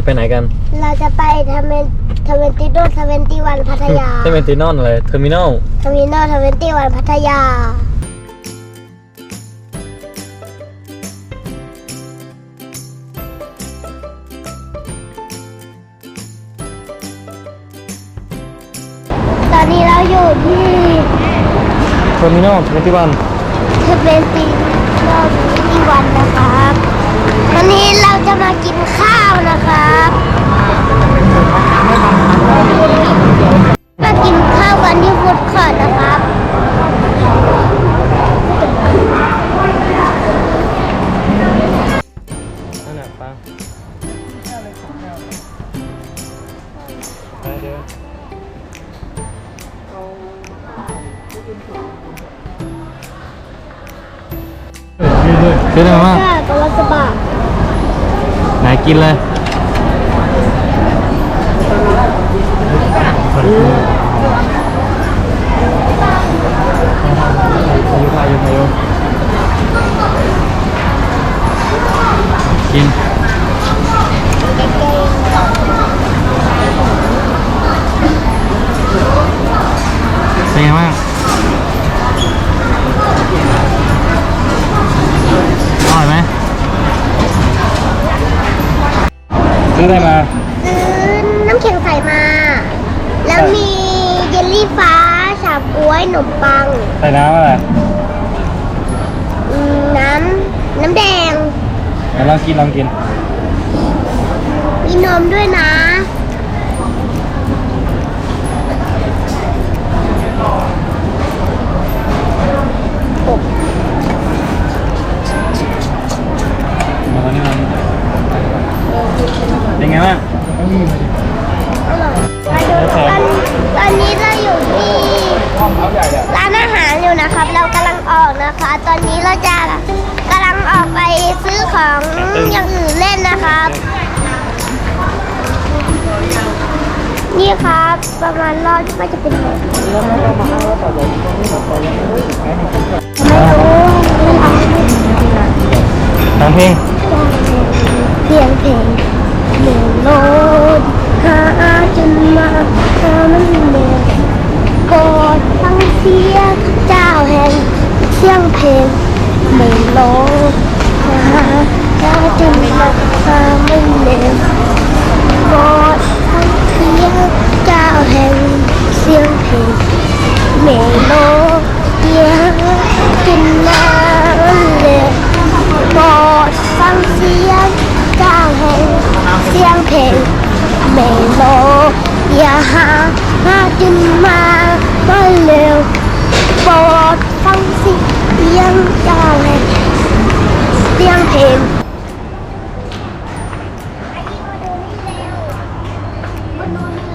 จะไปไหนกันเราจะไปทำเป็นทเวนตี้โดทเวนตี้วันพัทยาเทเมนตินอนอะไรเทอร์มินอลทมินอลทเวนตี้วันพัทยา ตอนนี้เราอยู่ที่เทอร์มินอลเทเวนตี้วันทเวนตี้โดทเวนตี้วันนะครับ วันนี้เราจะมากินข้าวนะครับ มากินข้าวกันที่ฟุตคอร์ทนะครับ นั่นแหละปังไปเดี๋ยวซื้อได้ไหมมากใช่กำลัง สบายไหนกินเลย ซื้อได้มา ซื้อน้ำแข็งใสมา แล้วมีเยลลี่ฟ้าฉาบกล้วยขนมปัง ใส่น้ำอะไรอืมน้ำน้ำแดง เดี๋ยวลองกินลองกิน มีนมด้วยนะ ร้านอาหารอยู่นะครับ เรากำลังออกนะคะ ตอนนี้เราจะกำลังออกไปซื้อของอย่างอื่นเล่นนะครับ นี่ครับ ประมาณรอบว่าจะเป็นไงไม่รู้มันเอาน้องเพลงเสียงเพลงเมโลดหาจนมาหามันเดียวกดฟังเสียงเจ้าแห่งเสียงเพลง เมโลดหาหาจนมาหามันเดียวกดฟังเสียงเจ้าแห่งเสียงเพล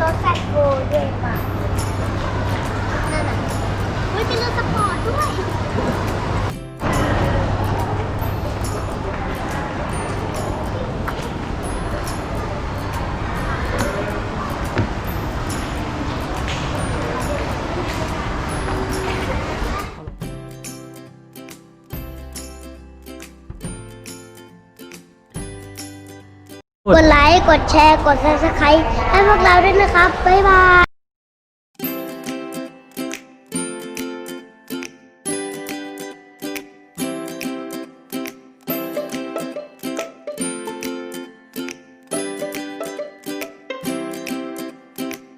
รถแฟกโกด้วยป่ะนั่นน่ะเฮ้ยเป็นรถสปอร์ตด้วย กดไลค์ กดแชร์ กด subscribe ให้พวกเราด้วยนะครับ บ๊ายบาย